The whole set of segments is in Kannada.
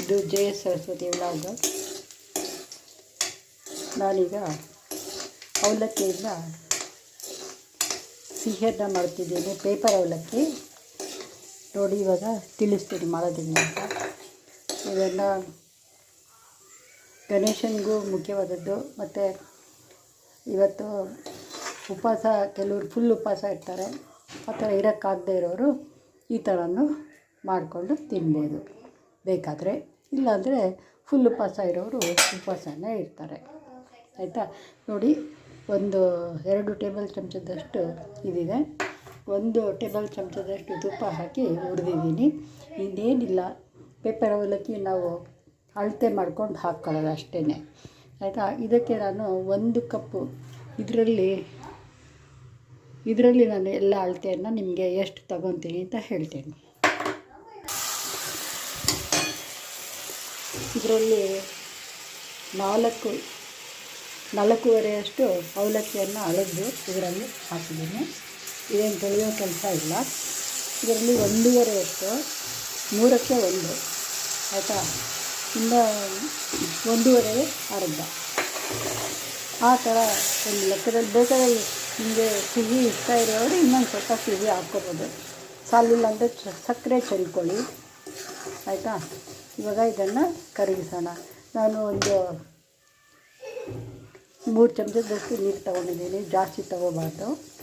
ಇದು ಜಯ ಸರಸ್ವತಿ ವ್ಲಾಗ್ ನಾನೀಗ ಅವಲಕ್ಕಿಯಿಂದ ಸಿಹಿಯನ್ನ ಮಾಡ್ತಿದ್ದೀನಿ ಪೇಪರ್ ಅವಲಕ್ಕಿ. ನೋಡಿ ಇವಾಗ ತಿಳಿಸ್ತೀನಿ ಮಾಡೋದಿಲ್ಲ ಅಂತ. ಇವೆಲ್ಲ ಗಣೇಶನಿಗೂ ಮುಖ್ಯವಾದದ್ದು. ಮತ್ತು ಇವತ್ತು ಉಪವಾಸ, ಕೆಲವರು ಫುಲ್ ಉಪವಾಸ ಇರ್ತಾರೆ. ಆ ಥರ ಇರೋಕ್ಕಾಗದೇ ಇರೋರು ಈ ಥರನೂ ಮಾಡಿಕೊಂಡು ತಿನ್ಬೋದು. ಬೇಕಾದರೆ. ಇಲ್ಲಾಂದರೆ ಫುಲ್ ಉಪವಾಸ ಇರೋರು ಉಪವಾಸನೇ ಇರ್ತಾರೆ. ಆಯಿತಾ? ನೋಡಿ, ಒಂದು ಎರಡು ಟೇಬಲ್ ಚಮಚದಷ್ಟು ಇದಿದೆ. ಒಂದು ಟೇಬಲ್ ಚಮಚದಷ್ಟು ತುಪ್ಪ ಹಾಕಿ ಹುರಿದಿದ್ದೀನಿ. ಇನ್ನೇನಿಲ್ಲ. ಪೇಪರ್ ಅವಲಕ್ಕಿ ನಾವು ಅಳತೆ ಮಾಡ್ಕೊಂಡು ಹಾಕ್ಕೊಳ್ಳೋದು ಅಷ್ಟೇ ಆಯಿತಾ? ಇದಕ್ಕೆ ನಾನು ಒಂದು ಕಪ್ಪು ಇದರಲ್ಲಿ ಇದರಲ್ಲಿ ನಾನು ಎಲ್ಲ ಅಳತೆಯನ್ನು ನಿಮಗೆ ಎಷ್ಟು ತಗೊತೀನಿ ಅಂತ ಹೇಳ್ತೀನಿ. ಇದರಲ್ಲಿ ನಾಲ್ಕು ನಾಲ್ಕೂವರೆಯಷ್ಟು ಅವಲಕ್ಕಿಯನ್ನು ಅಳೆದು ಇದರಲ್ಲಿ ಹಾಕಿದ್ದೀನಿ. ಇದೇನು ತೊಳೆಯೋ ಕೆಲಸ ಇಲ್ಲ. ಇದರಲ್ಲಿ ಒಂದೂವರೆಯಷ್ಟು ಮೂರಕ್ಕೆ ಒಂದು. ಆಯಿತಾ? ತುಂಬ ಒಂದೂವರೆ ಅರ್ಧ. ಆ ಥರ ಒಂದು ಲೆಕ್ಕದಲ್ಲಿ ಬೇಕಾದ್ರೆ ನಿಮಗೆ ಸಿಹಿ ಇಷ್ಟ ಇರೋರು ಇನ್ನೊಂದು ಸ್ವಲ್ಪ ಸಿಹಿ ಹಾಕ್ಕೋಬೋದು. ಸಾಲಿಲ್ಲ ಅಂದರೆ ಸಕ್ಕರೆ ಚೆಲ್ಕೊಳ್ಳಿ ಆಯಿತಾ? ಇವಾಗ ಇದನ್ನು ಕರಗಿಸೋಣ. ನಾನು ಒಂದು ಮೂರು ಚಮಚದಷ್ಟು ನೀರು ತೊಗೊಂಡಿದ್ದೀನಿ. ಜಾಸ್ತಿ ತೊಗೋಬಾರ್ದು.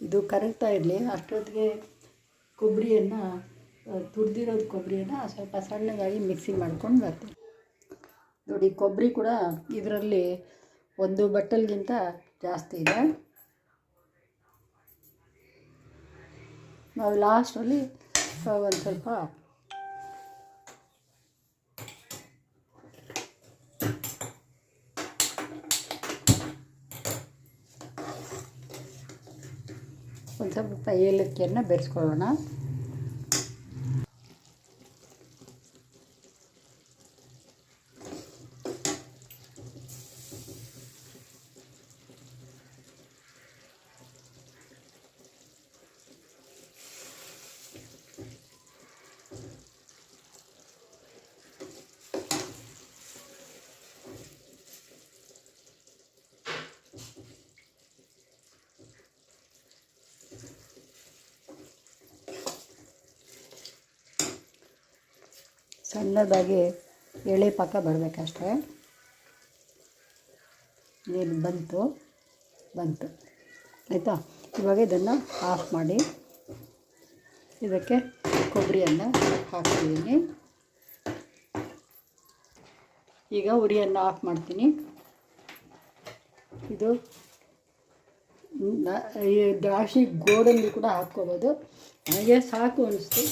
ಇದು ಕರಗ್ತಾ ಇರಲಿ. ಅಷ್ಟೊತ್ತಿಗೆ ಕೊಬ್ಬರಿಯನ್ನು ತುರಿದಿರೋದು ಕೊಬ್ಬರಿಯನ್ನು ಸ್ವಲ್ಪ ಸಣ್ಣದಾಗಿ ಮಿಕ್ಸಿ ಮಾಡ್ಕೊಂಡು ಬರ್ತೀನಿ. ನೋಡಿ, ಕೊಬ್ಬರಿ ಕೂಡ ಇದರಲ್ಲಿ ಒಂದು ಬಟ್ಟಲ್ಗಿಂತ ಜಾಸ್ತಿ ಇದೆ. ನಾವು ಲಾಸ್ಟಲ್ಲಿ ಒಂದು ಸ್ವಲ್ಪ ಒಂದು ಸ್ವಲ್ಪ ಏಲಕ್ಕಿಯನ್ನು ಬೆರೆಸ್ಕೊಳ್ಳೋಣ. ಸಣ್ಣದಾಗಿ ಎಳೆ ಪಾಕ ಬರಬೇಕಷ್ಟೇ. ಏನು ಬಂತು ಬಂತು. ಆಯಿತಾ? ಇವಾಗ ಇದನ್ನು ಆಫ್ ಮಾಡಿ. ಇದಕ್ಕೆ ಕೊಬ್ಬರಿಯನ್ನು ಹಾಕ್ತಿದ್ದೀನಿ ಈಗ ಉರಿಯನ್ನು ಆಫ್ ಮಾಡ್ತೀನಿ. ಇದು ದ್ರಾಕ್ಷಿ ಗೋಡಂಬಿ ಕೂಡ ಹಾಕ್ಕೋಬೋದು. ನನಗೆ ಸಾಕು ಅನಿಸ್ತು.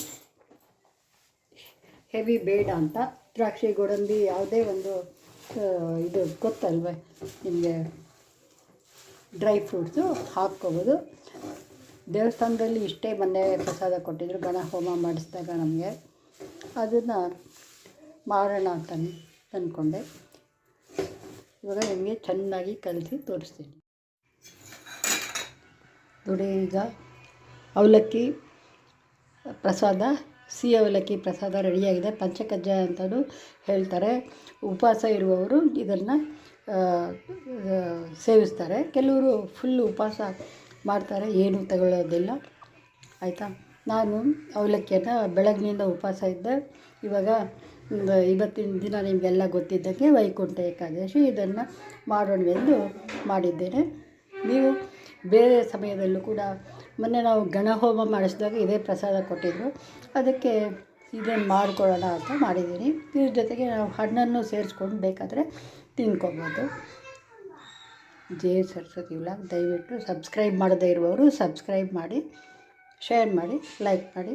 ಹೆವಿ ಬೇಡ ಅಂತ. ದ್ರಾಕ್ಷಿ, ಗೋಡಂಬಿ ಯಾವುದೇ ಒಂದು ಇದು ಗೊತ್ತಲ್ವೇ? ನಿಮಗೆ ಡ್ರೈ ಫ್ರೂಟ್ಸು ಹಾಕ್ಕೋಬೋದು. ದೇವಸ್ಥಾನದಲ್ಲಿ ಇಷ್ಟೇ ಮೊನ್ನೆ ಪ್ರಸಾದ ಕೊಟ್ಟಿದ್ರು ಗಣ ಹೋಮ ಮಾಡಿಸಿದಾಗ ನಮಗೆ. ಅದನ್ನು ಮಾರೋಣ ಅಂತ ಅಂದ್ಕೊಂಡೆ ಇವಾಗ ನಿಮಗೆ ಚೆನ್ನಾಗಿ ಕಲಸಿ ತೋರಿಸ್ತೀನಿ. ನೋಡಿ ಈಗ ಅವಲಕ್ಕಿ ಪ್ರಸಾದ ಸಿಹಿ ಅವಲಕ್ಕಿ ಪ್ರಸಾದ ರೆಡಿಯಾಗಿದೆ. ಪಂಚಕಜ್ಜಾಯ ಅಂತಲೂ ಹೇಳ್ತಾರೆ. ಉಪವಾಸ ಇರುವವರು ಇದನ್ನು ಸೇವಿಸ್ತಾರೆ. ಕೆಲವರು ಫುಲ್ ಉಪವಾಸ ಮಾಡ್ತಾರೆ. ಏನೂ ತಗೊಳ್ಳೋದಿಲ್ಲ. ಆಯಿತಾ? ನಾನು ಅವಲಕ್ಕಿಯನ್ನು ಬೆಳಗ್ಗಿನಿಂದ ಉಪವಾಸ ಇದ್ದೆ. ಇವಾಗ ಇವತ್ತಿನ ದಿನ ನಿಮಗೆಲ್ಲ ಗೊತ್ತಿದ್ದಕ್ಕೆ ವೈಕುಂಠ ಏಕಾದಶಿ ಇದನ್ನು ಮಾಡೋಣವೆಂದು ಮಾಡಿದ್ದೇನೆ. ನೀವು ಬೇರೆ ಸಮಯದಲ್ಲೂ ಕೂಡ ಮೊನ್ನೆ ನಾವು ಗಣಹೋಮ ಮಾಡಿಸಿದಾಗ ಇದೇ ಪ್ರಸಾದ ಕೊಟ್ಟಿದ್ದರು ಅದಕ್ಕೆ ಇದನ್ನು ಮಾಡ್ಕೊಳ್ಳೋಣ ಅಂತ ಮಾಡಿದ್ದೀನಿ ಇದ್ರ ಜೊತೆಗೆ ನಾವು ಹಣ್ಣನ್ನು ಸೇರಿಸ್ಕೊಂಡು ಬೇಕಾದರೆ ತಿನ್ಕೊಬೋದು. ಜೇ ಸರಸ್ವತಿ ವ್ಲಾಗ್ ದಯವಿಟ್ಟು ಸಬ್ಸ್ಕ್ರೈಬ್ ಮಾಡದೇ ಇರುವವರು ಸಬ್ಸ್ಕ್ರೈಬ್ ಮಾಡಿ, ಶೇರ್ ಮಾಡಿ, ಲೈಕ್ ಮಾಡಿ.